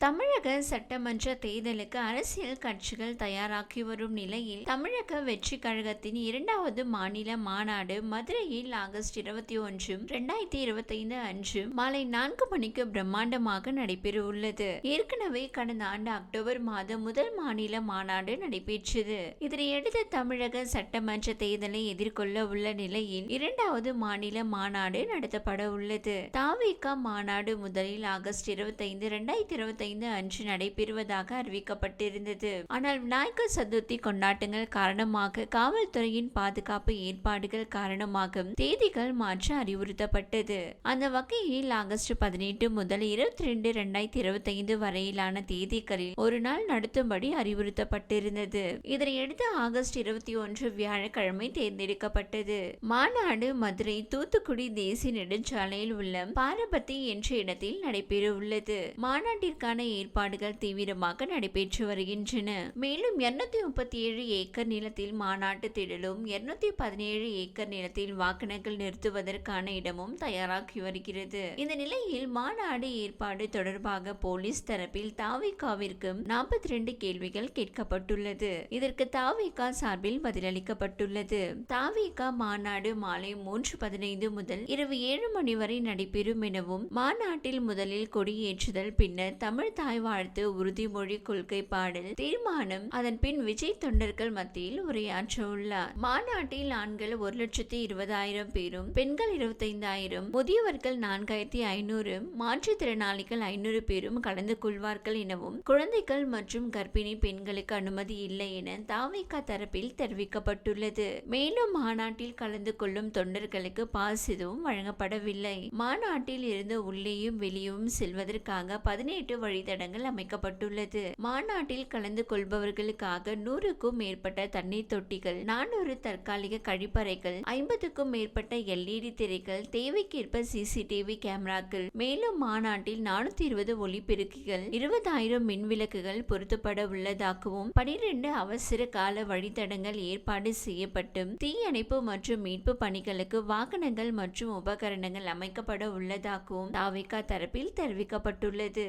தமிழக சட்டமன்ற தேர்தலுக்கு அரசியல் கட்சிகள் தயாராக்கி வரும் நிலையில் தமிழக வெற்றி கழகத்தின் இரண்டாவது மாநில மாநாடு மதுரையில் ஆகஸ்ட் இருபத்தி ஒன்று இரண்டாயிரத்தி இருபத்தைந்து அன்று மாலை நான்கு மணிக்கு பிரம்மாண்டமாக நடைபெற உள்ளது ஏற்கனவே கடந்த ஆண்டு அக்டோபர் மாதம் முதல் மாநில மாநாடு நடைபெற்றது. இதனையடுத்து தமிழக சட்டமன்ற தேர்தலை எதிர்கொள்ள உள்ள நிலையில் இரண்டாவது மாநில மாநாடு நடத்தப்பட உள்ளது தாவேகா மாநாடு முதலில் ஆகஸ்ட் இருபத்தைந்து இரண்டாயிரத்தி இருபத்தைந்து அன்று நடைபெறுவதாக அறிவிக்கப்பட்டிருந்தது. ஆனால் விநாயகர் சதுர்த்தி கொண்டாட்டங்கள் காரணமாக காவல்துறையின் பாதுகாப்பு ஏற்பாடுகள் காரணமாக தேதிகள் மாற்ற அறிவுறுத்தப்பட்டது. அந்த வகையில் ஆகஸ்ட் பதினெட்டு முதல் இருபத்தி ரெண்டு இரண்டாயிரத்தி இருபத்தி ஐந்து வரையிலான தேதிகளில் ஒரு நாள் நடத்தும்படி அறிவுறுத்தப்பட்டிருந்தது. இதனையடுத்து ஆகஸ்ட் இருபத்தி ஒன்று வியாழக்கிழமை தேர்ந்தெடுக்கப்பட்டது. மாநாடு மதுரை தூத்துக்குடி தேசிய நெடுஞ்சாலையில் உள்ள பாரபத்தி என்ற இடத்தில் நடைபெற உள்ளது மாநாட்டிற்கான ஏற்பாடுகள் தீவிரமாக நடைபெற்று வருகின்றன. மேலும் இருநூத்தி முப்பத்தி ஏழு ஏக்கர் நிலத்தில் மாநாட்டு திடலும் இருநூத்தி பதினேழு ஏக்கர் நிலத்தில் வாகனங்கள் நிறுத்துவதற்கான இடமும் தயாராகி வருகிறது. இந்த நிலையில் மாநாடு ஏற்பாடு தொடர்பாக போலீஸ் தரப்பில் தாவிகாவிற்கும் நாற்பத்தி ரெண்டு கேள்விகள் கேட்கப்பட்டுள்ளது. இதற்கு தாவிகா சார்பில் பதிலளிக்கப்பட்டுள்ளது. தாவிகா மாநாடு மாலை மூன்று பதினைந்து முதல் இரவு ஏழு மணி வரை நடைபெறும் எனவும் மாநாட்டில் முதலில் கொடியேற்றுதல் பின்னர் தமிழ் தமிழ் தாய் வாழ்த்து உறுதிமொழி கொள்கை பாடல் தீர்மானம் அதன் பின் விஜய் தொண்டர்கள் மத்தியில் உரையாற்ற உள்ளார். மாநாட்டில் ஆண்கள் ஒரு லட்சத்தி இருபதாயிரம் பேரும் பெண்கள் இருபத்தைந்தாயிரம் முதியவர்கள் நான்காயிரத்தி ஐநூறு மாற்றுத்திறனாளிகள் ஐநூறு பேரும் கலந்து கொள்வார்கள் எனவும் குழந்தைகள் மற்றும் கர்ப்பிணி பெண்களுக்கு அனுமதி இல்லை என தாவிக தரப்பில் தெரிவிக்கப்பட்டுள்ளது. மேலும் மாநாட்டில் கலந்து கொள்ளும் தொண்டர்களுக்கு பாஸ் எதுவும் வழங்கப்படவில்லை. மாநாட்டில் இருந்து உள்ளேயும் வெளியும் செல்வதற்காக பதினெட்டு வழி வழித்தடங்கள் அமைக்கப்பட்டுள்ளது. மாநாட்டில் கலந்து கொள்பவர்களுக்காக நூறுக்கும் மேற்பட்ட தண்ணீர் தொட்டிகள் நானூறு தற்காலிக கழிப்பறைகள் ஐம்பதுக்கும் மேற்பட்ட எல்இடி திரைகள் தேவைக்கேற்ப சிசிடிவி கேமராக்கள் மேலும் மாநாட்டில் நானூத்தி இருபது ஒளிபெருக்கிகள் இருபதாயிரம் மின்விளக்குகள் பொருத்தப்பட உள்ளதாகவும் பனிரெண்டு அவசர கால வழித்தடங்கள் ஏற்பாடு செய்யப்பட்டு தீயணைப்பு மற்றும் மீட்பு பணிகளுக்கு வாகனங்கள் மற்றும் உபகரணங்கள் அமைக்கப்பட உள்ளதாகவும் தாவிகா தரப்பில் தெரிவிக்கப்பட்டுள்ளது.